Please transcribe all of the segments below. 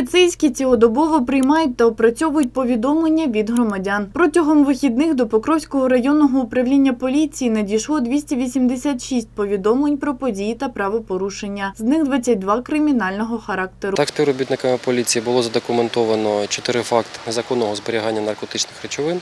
Поліцейські цілодобово приймають та опрацьовують повідомлення від громадян. Протягом вихідних до Покровського районного управління поліції надійшло 286 повідомлень про події та правопорушення. З них 22 кримінального характеру. Так, співробітниками поліції було задокументовано чотири факти незаконного зберігання наркотичних речовин.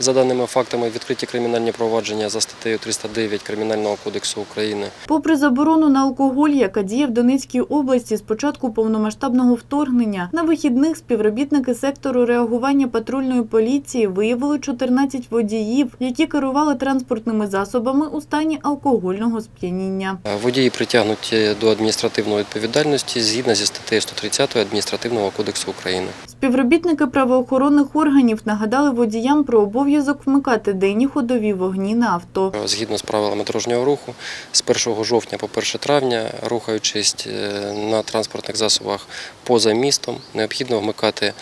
За даними фактами, відкриті кримінальні провадження за статтею 309 Кримінального кодексу України. Попри заборону на алкоголь, яка діє в Донецькій області з початку повномасштабного вторгнення, на вихідних співробітники сектору реагування патрульної поліції виявили 14 водіїв, які керували транспортними засобами у стані алкогольного сп'яніння. Е, Водії притягнуті до адміністративної відповідальності згідно зі статтею 130 Адміністративного кодексу України. Співробітники правоохоронних органів нагадали водіям про обов'язок вмикати денні ходові вогні на авто. Е, Згідно з правилами дорожнього руху, з 1 жовтня по 1 травня, рухаючись е, на транспортних засобах поза містом, необхідно вмикати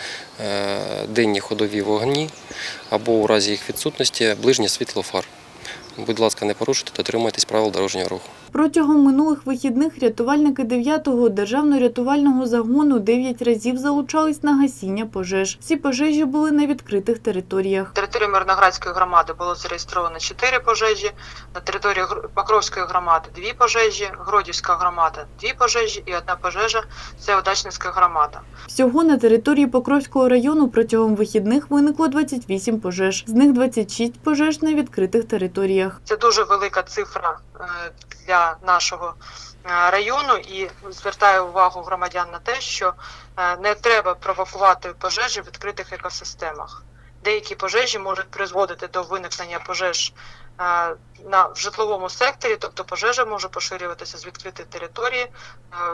е, денні ходові вогні або у разі їх відсутності ближнє світло фар. Будь ласка, не порушуйте, дотримуйтесь правил дорожнього руху. Протягом минулих вихідних рятувальники 9-го державно-рятувального загону 9 разів залучались на гасіння пожеж. Всі пожежі були на відкритих територіях. На території Мирноградської громади було зареєстровано 4 пожежі, на території Покровської громади 2 пожежі, Гродівська громада 2 пожежі і одна пожежа це Удачницька громада. Всього на території Покровського району протягом вихідних виникло 28 пожеж. З них 26 пожеж на відкритих територіях. Це дуже велика цифра е, нашого е, району і звертаю увагу громадян на те, що е, не треба провокувати пожежі в відкритих екосистемах. Деякі пожежі можуть призводити до виникнення пожеж е, на в житловому секторі, тобто пожежа може поширюватися з відкритої території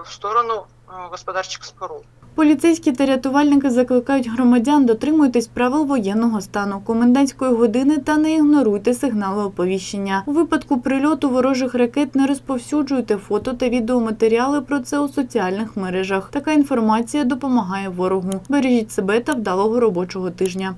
в сторону господарчих споруд. Поліцейські та рятувальники закликають громадян дотримуйтесь правил воєнного стану, комендантської години та не ігноруйте сигнали оповіщення. У випадку прильоту ворожих ракет не розповсюджуйте фото та відеоматеріали про це у соціальних мережах. Така інформація допомагає ворогу. Бережіть себе та вдалого робочого тижня.